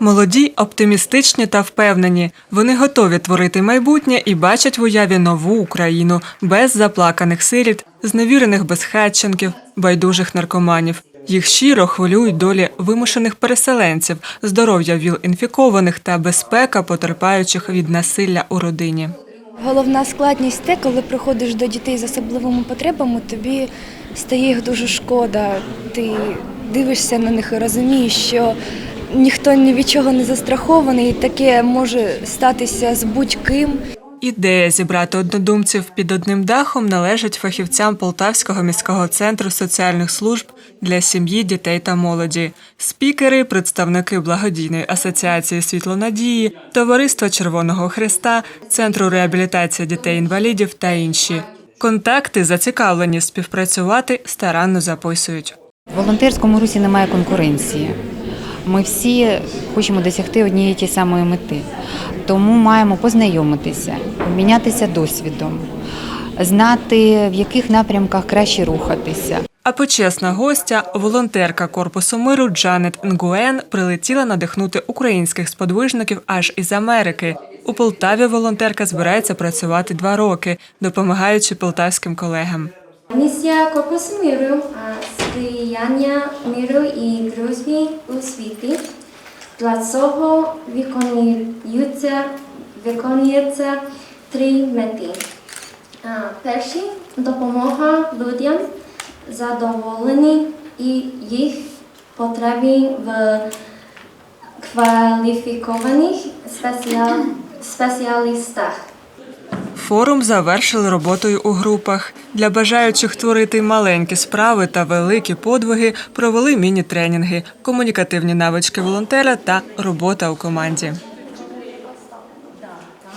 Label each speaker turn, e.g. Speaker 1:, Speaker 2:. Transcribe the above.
Speaker 1: Молоді, оптимістичні та впевнені. Вони готові творити майбутнє і бачать в уяві нову Україну без заплаканих сиріт, зневірених безхатченків, байдужих наркоманів. Їх щиро хвилюють долі вимушених переселенців, здоров'я ВІЛ-інфікованих та безпека потерпаючих від насилля у родині.
Speaker 2: Головна складність те, коли приходиш до дітей з особливими потребами, тобі стає їх дуже шкода. Ти дивишся на них і розумієш, що ніхто ні від чого не застрахований, і таке може статися з будь-ким.
Speaker 1: Ідея зібрати однодумців під одним дахом належить фахівцям Полтавського міського центру соціальних служб для сім'ї, дітей та молоді. Спікери, представники благодійної асоціації Світло надії, Товариства Червоного Христа, Центру реабілітації дітей-інвалідів та інші. Контакти зацікавлені співпрацювати старанно записують.
Speaker 3: В волонтерському русі немає конкуренції. Ми всі хочемо досягти однієї ті самої мети. Тому маємо познайомитися, обмінятися досвідом, знати, в яких напрямках краще рухатися.
Speaker 1: А почесна гостя, волонтерка корпусу миру Джанет Нгуен прилетіла надихнути українських сподвижників аж із Америки. У Полтаві волонтерка збирається працювати два роки, допомагаючи полтавським колегам.
Speaker 4: Місія Корпусу миру сприяння миру і дружбі у світі. Для цього виконуються, виконуються три мети. Перший допомога людям задоволені і їх потреби в кваліфікованих спеціалістах.
Speaker 1: Форум завершили роботою у групах. Для бажаючих творити маленькі справи та великі подвиги провели міні-тренінги, комунікативні навички волонтера та робота у команді.